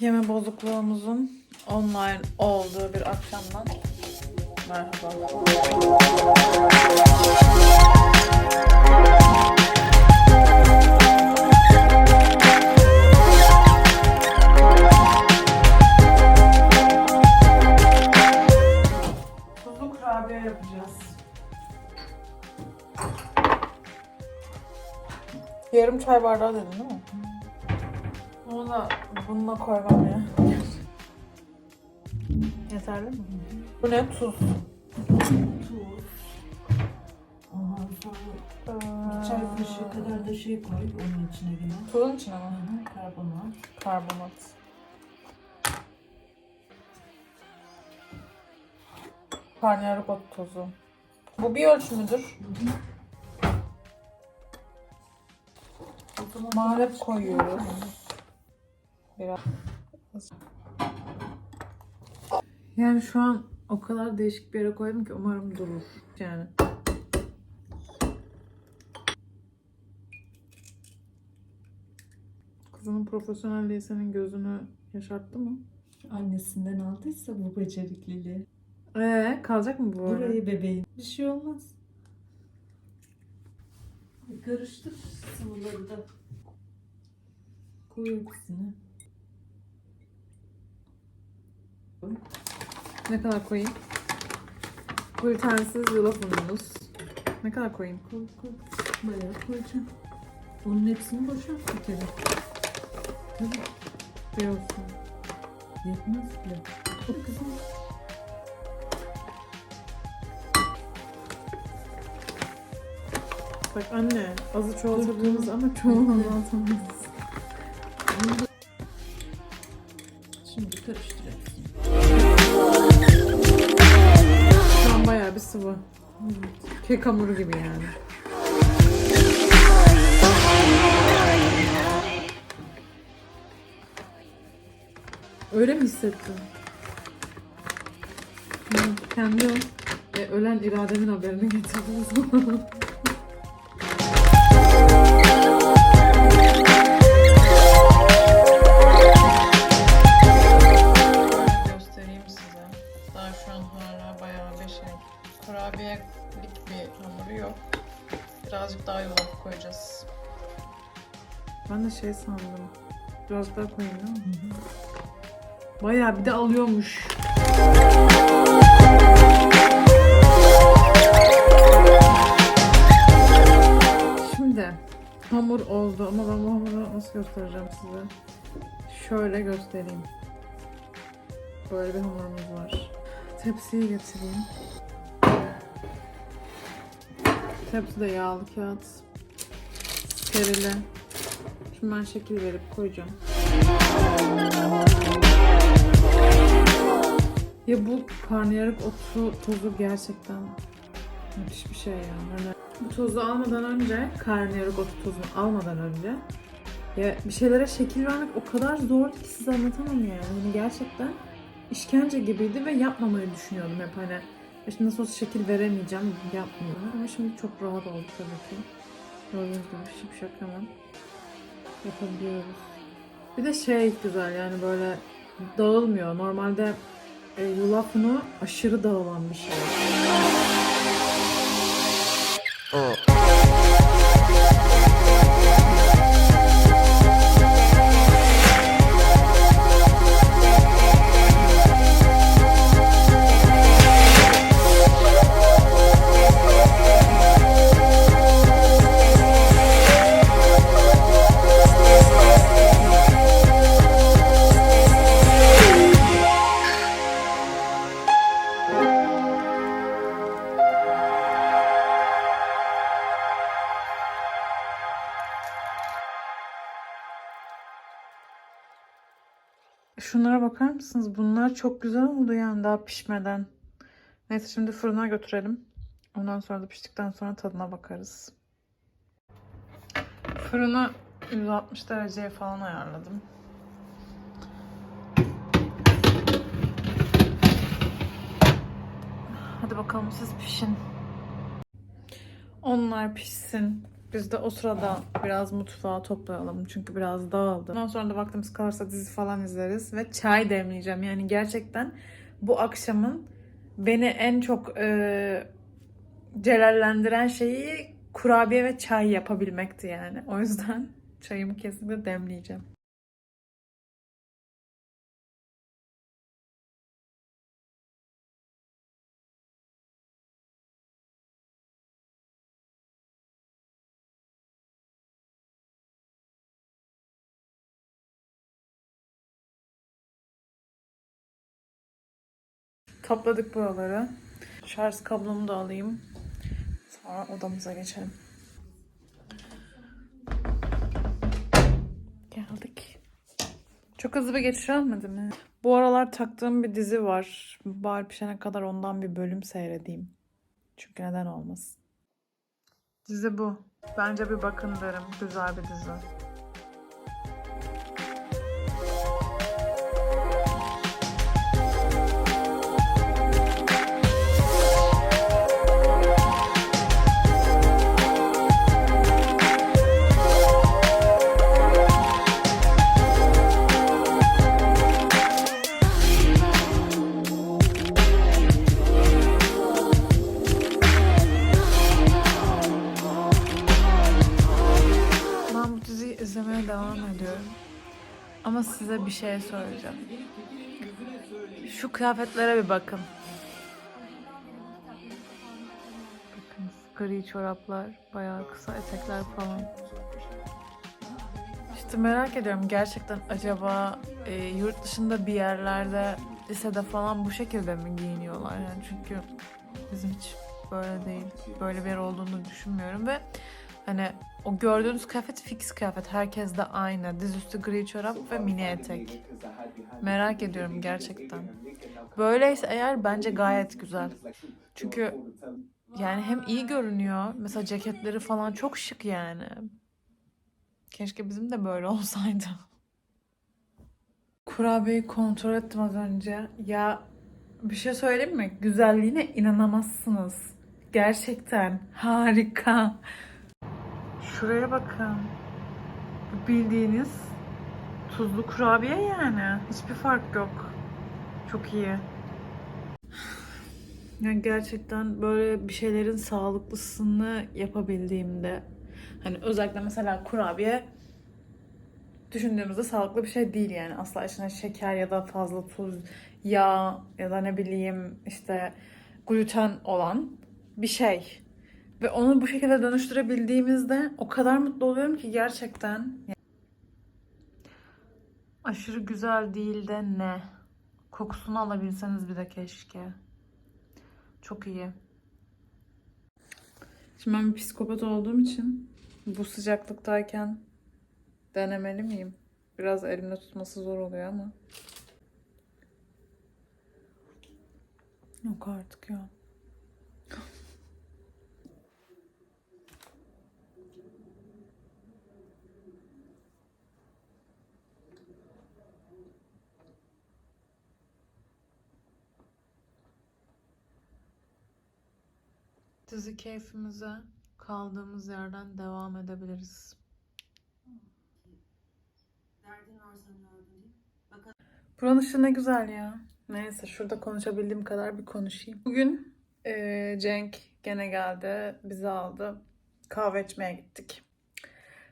Yeme bozukluğumuzun online olduğu bir akşamdan merhaba. Tuzlu kurabiye yapacağız. Yarım çay bardağı dedin değil mi? Da bununla koymam ya. Yeterli mi? Bu ne? Tuz. Tuz. Ondan sonra çay kaşığı kadar da şey koy onun içine yine. Tuzun içine mi? Hı, Karbonat. Karbonat. Ot tozu. Bu bir ölçü müdür? Maharet koyuyoruz. Biraz. Yani şu an o kadar değişik bir yere koydum ki umarım durur. Yani. Kızının profesyonelliği senin gözünü yaşarttı mı? Annesinden aldıysa bu becerikliliği. Ee, kalacak mı bu böyle? Burayı bebeğim. Bir şey olmaz. Karıştır sıvıları da. Koy hepsini. Ne kadar koyayım? Glutensiz yulaf unumuz. Ne kadar koyayım? Koy koy. Bayağı koyacağım. Onun hepsini boşalt bir kere. Tabii Bir olsun. yetmez bile. Çok kızım. Bak anne, azı çoğaltabiliriz ama çoğunu Kek hamuru gibi yani. Öyle mi hissettin? Kendi. E, ölen irademin haberini getirdiniz yok. Birazcık daha yulaf koyacağız. Ben de şey sandım. Biraz daha koyayım değil mi? Bayağı bir de alıyormuş. Şimdi hamur oldu ama ben bu hamuru nasıl göstereceğim size? Şöyle göstereyim. Böyle bir hamurumuz var. Tepsiyi getireyim. Tepside yağlı kağıt. Serili. Şimdi ben şekil verip koyacağım. Ya bu karnıyarık otu tozu gerçekten müthiş bir şey ya. Hani bu tozu almadan önce, karnıyarık otu tozunu almadan önce ya bir şeylere şekil vermek o kadar zordu ki size anlatamam yani. Hani gerçekten işkence gibiydi ve yapmamayı düşünüyordum hep hani. "Ya Şimdi nasıl şekil veremeyeceğim, yapmıyorum. Ama şimdi çok rahat oldu tabii ki. Gördüğünüz gibi şipşak hemen yapabiliyoruz. Bir de şey güzel yani böyle dağılmıyor. Normalde e, yulaf aşırı dağılan bir şey. Şunlara bakar mısınız? Bunlar çok güzel oldu yani daha pişmeden. Neyse şimdi fırına götürelim. Ondan sonra da piştikten sonra tadına bakarız. Fırını 160 dereceye falan ayarladım. Hadi bakalım siz pişin. Onlar pişsin. Biz de o sırada biraz mutfağı toplayalım çünkü biraz dağıldı. Ondan sonra da vaktimiz kalırsa dizi falan izleriz ve çay demleyeceğim. Yani gerçekten bu akşamın beni en çok e, celallendiren şeyi kurabiye ve çay yapabilmekti yani. O yüzden çayımı kesinlikle demleyeceğim. Topladık buraları. Şarj kablomu da alayım. Sonra odamıza geçelim. Geldik. Çok hızlı bir geçiş olmadı mı? Bu aralar taktığım bir dizi var. Bahar pişene kadar ondan bir bölüm seyredeyim. Çünkü neden olmasın. Dizi bu. Bence bir bakın derim. Güzel bir dizi. Devam ediyorum. Ama size bir şey söyleyeceğim. Şu kıyafetlere bir bakın. Bakın gri çoraplar, bayağı kısa etekler falan. İşte merak ediyorum gerçekten acaba e, yurt dışında bir yerlerde lisede falan bu şekilde mi giyiniyorlar yani çünkü bizim hiç böyle değil. Böyle bir yer olduğunu düşünmüyorum ve hani o gördüğünüz kıyafet fix kıyafet. Herkes de aynı. Dizüstü gri çorap ve mini etek. Merak ediyorum gerçekten. Böyleyse eğer bence gayet güzel. Çünkü yani hem iyi görünüyor. Mesela ceketleri falan çok şık yani. Keşke bizim de böyle olsaydı. Kurabiyeyi kontrol ettim az önce. Ya bir şey söyleyeyim mi? Güzelliğine inanamazsınız. Gerçekten harika. Şuraya bakın. Bu Bildiğiniz tuzlu kurabiye yani. Hiçbir fark yok. Çok iyi. Yani gerçekten böyle bir şeylerin sağlıklısını yapabildiğimde hani özellikle mesela kurabiye düşündüğümüzde sağlıklı bir şey değil yani. Asla içine şeker ya da fazla tuz, yağ ya da ne bileyim işte gluten olan bir şey. Ve onu bu şekilde dönüştürebildiğimizde o kadar mutlu oluyorum ki gerçekten. Aşırı güzel değil de ne? Kokusunu alabilseniz bir de keşke. Çok iyi. Şimdi ben bir psikopat olduğum için bu sıcaklıktayken denemeli miyim? Biraz elimde tutması zor oluyor ama. Yok artık ya. Dizi keyfimize kaldığımız yerden devam edebiliriz. Buranın ışığı ne güzel ya. Neyse şurada konuşabildiğim kadar bir konuşayım. Bugün eee, Cenk gene geldi. Bizi aldı. Kahve içmeye gittik.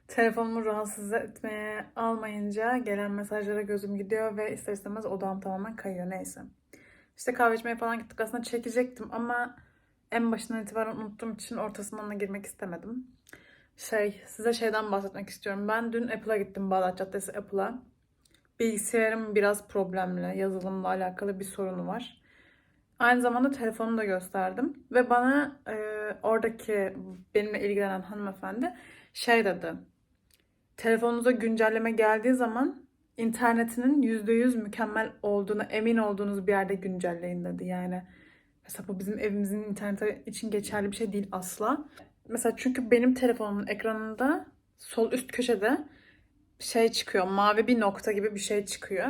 Telefonumu rahatsız etmeye almayınca gelen mesajlara gözüm gidiyor ve ister istemez odam tamamen kayıyor. Neyse. İşte kahve içmeye falan gittik. Aslında çekecektim ama en başından itibaren unuttuğum için ortasından da girmek istemedim. Şey, size şeyden bahsetmek istiyorum. Ben dün Apple'a gittim, Bağdat Caddesi Apple'a. Bilgisayarım biraz problemli, yazılımla alakalı bir sorunu var. Aynı zamanda telefonumu da gösterdim. Ve bana e, oradaki benimle ilgilenen hanımefendi şey dedi. Telefonunuza güncelleme geldiği zaman internetinin %100 mükemmel olduğuna emin olduğunuz bir yerde güncelleyin dedi. Yani Mesela bu bizim evimizin interneti için geçerli bir şey değil asla. Mesela çünkü benim telefonumun ekranında sol üst köşede şey çıkıyor. Mavi bir nokta gibi bir şey çıkıyor.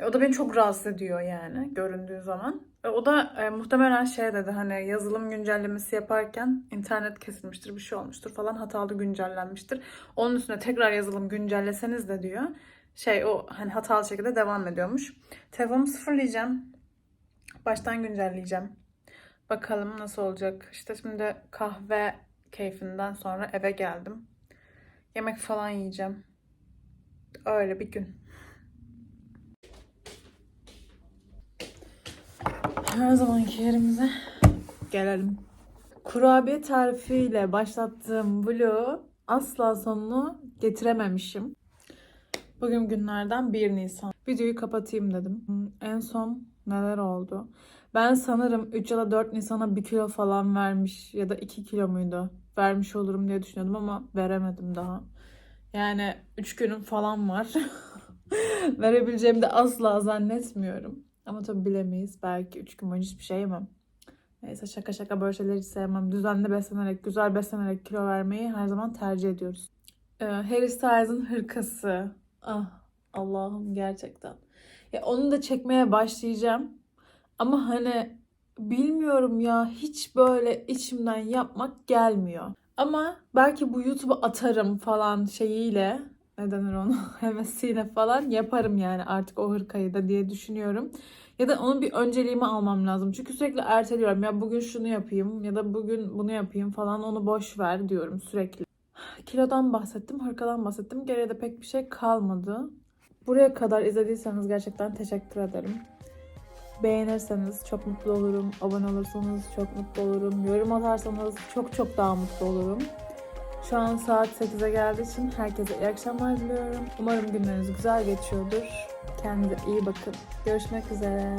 E, o da beni çok rahatsız ediyor yani göründüğü zaman. E, o da e, muhtemelen şey dedi hani yazılım güncellemesi yaparken internet kesilmiştir, bir şey olmuştur falan hatalı güncellenmiştir. Onun üstüne tekrar yazılım güncelleseniz de diyor. Şey o hani hatalı şekilde devam ediyormuş. Telefonumu sıfırlayacağım. Baştan güncelleyeceğim. Bakalım nasıl olacak. İşte şimdi kahve keyfinden sonra eve geldim. Yemek falan yiyeceğim. Öyle bir gün. Her zamanki yerimize gelelim. Kurabiye tarifiyle başlattığım vlogu asla sonunu getirememişim. Bugün günlerden 1 Nisan. Videoyu kapatayım dedim. En son neler oldu? Ben sanırım 3 ya da 4 Nisan'a 1 kilo falan vermiş ya da 2 kilo muydu? Vermiş olurum diye düşünüyordum ama veremedim daha. Yani 3 günüm falan var. Verebileceğimi de asla zannetmiyorum. Ama tabii bilemeyiz. Belki 3 gün boyunca hiçbir şey yemem. Neyse şaka şaka böyle şeyleri hiç sevmem. Düzenli beslenerek, güzel beslenerek kilo vermeyi her zaman tercih ediyoruz. Ee, Harry Styles'ın hırkası. Ah Allah'ım gerçekten. Ya onu da çekmeye başlayacağım. Ama hani bilmiyorum ya hiç böyle içimden yapmak gelmiyor. Ama belki bu YouTube'a atarım falan şeyiyle ne denir onu hevesiyle falan yaparım yani artık o hırkayı da diye düşünüyorum. Ya da onu bir önceliğime almam lazım. Çünkü sürekli erteliyorum. Ya bugün şunu yapayım ya da bugün bunu yapayım falan onu boş ver diyorum sürekli. Kilodan bahsettim, hırkadan bahsettim. Geriye de pek bir şey kalmadı. Buraya kadar izlediyseniz gerçekten teşekkür ederim. Beğenirseniz çok mutlu olurum. Abone olursanız çok mutlu olurum. Yorum atarsanız çok çok daha mutlu olurum. Şu an saat 8'e geldiği için herkese iyi akşamlar diliyorum. Umarım günleriniz güzel geçiyordur. Kendinize iyi bakın. Görüşmek üzere.